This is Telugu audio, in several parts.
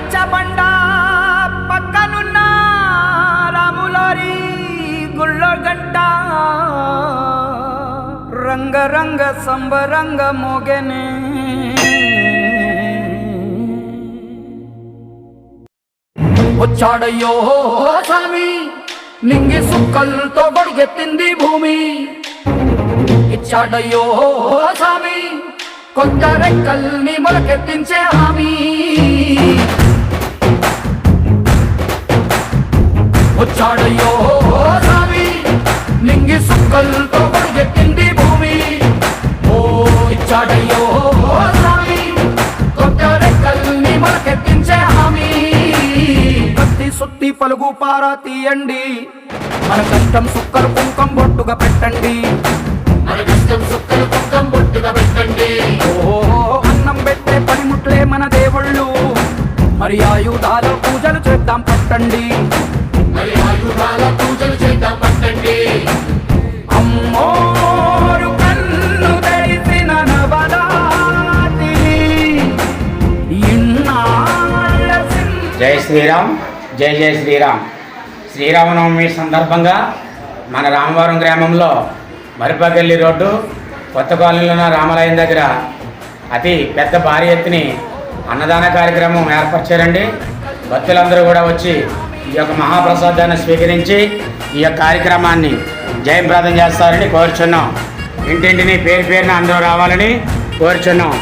రచ్చబండ పక్కనున్న రాములారి గుళ్ళో గంట రంగరంగ సంబరంగ మోగెనే. వచ్చాడయ్యో స్వామి నింగి సుక్కలతో గొడుగెత్తింది భూమి. ఇచ్చాడయ్యో స్వామి కొత్త రెక్కల్ని మొలకెత్తించే హామీ. వచ్చాడయ్యో స్వామి నింగి సుక్కలతో గొడుగెత్తింది భూమి. ఓ ఇచ్చాడయ్యో స్వామి కొత్త రెక్కల్ని మనకెత్తించే హామీ. కత్తి సుత్తి పలుగు పారా తీయండి. మన కష్టం సుక్కలు కుంకం బొట్టుగా పెట్టండి. మన కష్టం సుక్కలు కుంకం బొట్టుగా పెట్టండి. ఓ అన్నం పెట్టే పనిముట్లే మన దేవుళ్ళు. మరి ఆయుధాల పూజలు చేద్దాం పట్టండి. మరి పూజలు చేద్దాం పట్టండి. అమ్మోరు కన్ను తెరిసిన జై శ్రీరామ్ జై జై శ్రీరామ్. శ్రీరామనవమి సందర్భంగా మన రామవరం గ్రామంలో మరిపగల్లి రోడ్డు కొత్త కాలనీలో ఉన్న రామాలయం దగ్గర అతి పెద్ద భారీ ఎత్తుని అన్నదాన కార్యక్రమం ఏర్పరిచారండి భక్తులందరూ కూడా వచ్చి ఈ యొక్క మహాప్రసాదాన్ని స్వీకరించి ఈ యొక్క కార్యక్రమాన్ని జయప్రదం చేస్తారని కోరుచున్నాం. ఇంటింటిని పేరు పేరున అందరూ రావాలని కోరుచున్నాం.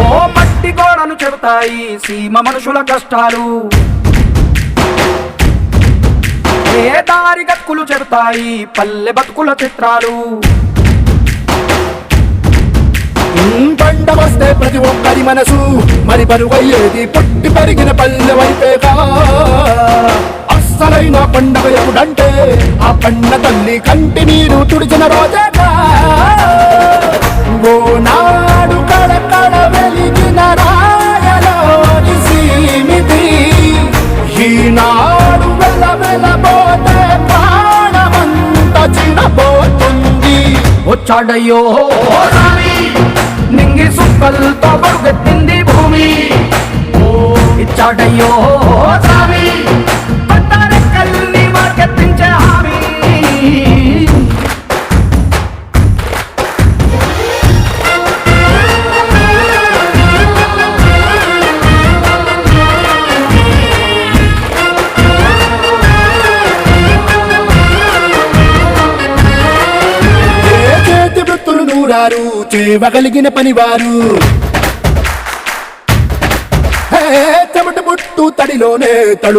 ఓ చెబుతాయి సీమ మనుషుల కష్టాలు. ఏ దారి గతుకులు చెడతాయి పల్లె బతుకుల చిత్రాలు. పంట వస్తే ప్రతి ఒక్కరి మనసు మరి పరువయ్యేది పుట్టి పెరిగిన పల్లె వైపేగా అస్సలైన పండగ ఎప్పుడంటే ఆ పండ తల్లి కంటి నీరు తుడిచిన రోజేగా వచ్చాడయ్యో నింగి సుక్కలతో పరుగెత్తింది భూమి. ఓ ఇచ్చాడయ్యో వృత్తులు నూరారు చేయగలిగిన పనివారు హే, చెమట పుట్టు తడిలోనే తడు